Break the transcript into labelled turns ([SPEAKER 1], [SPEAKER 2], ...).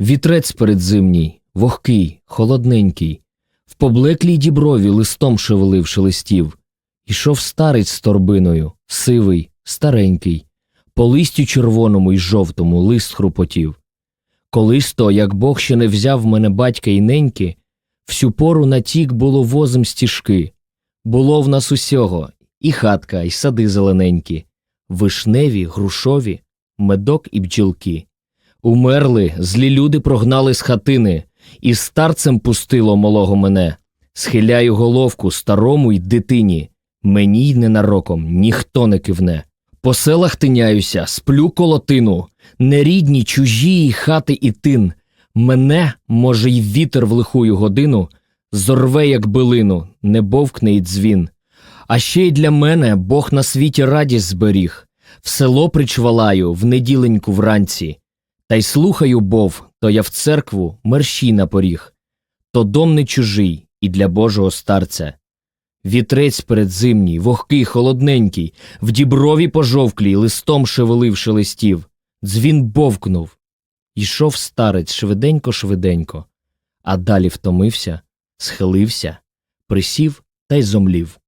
[SPEAKER 1] Вітрець передзимній, вогкий, холодненький, в поблеклій діброві листом шевелив шелестів. Ішов старець з торбиною, сивий, старенький, по листю червоному й жовтому лист хрупотів. Колись то, як Бог ще не взяв мене батька й неньки, всю пору натік було возом стіжки. Було в нас усього і хатка, і сади зелененькі, вишневі, грушові, медок і бджілки. Умерли, злі люди прогнали з хатини, і старцем пустило малого мене. Схиляю головку старому й дитині, мені й ненароком ніхто не кивне. По селах тиняюся, сплю колотину, нерідні, чужі й хати і тин. Мене, може, й вітер в лихую годину, зорве, як билину, не бовкне й дзвін. А ще й для мене Бог на світі радість зберіг, в село причвалаю в неділеньку вранці, та й слухаю бов, то я в церкву мерщій на поріг, то дом не чужий і для Божого старця. Вітрець передзимній, вогкий, холодненький, в діброві пожовклій, листом шевелив шелестів. Дзвін бовкнув. Йшов старець швиденько-швиденько, а далі втомився, схилився, присів та й зомлів.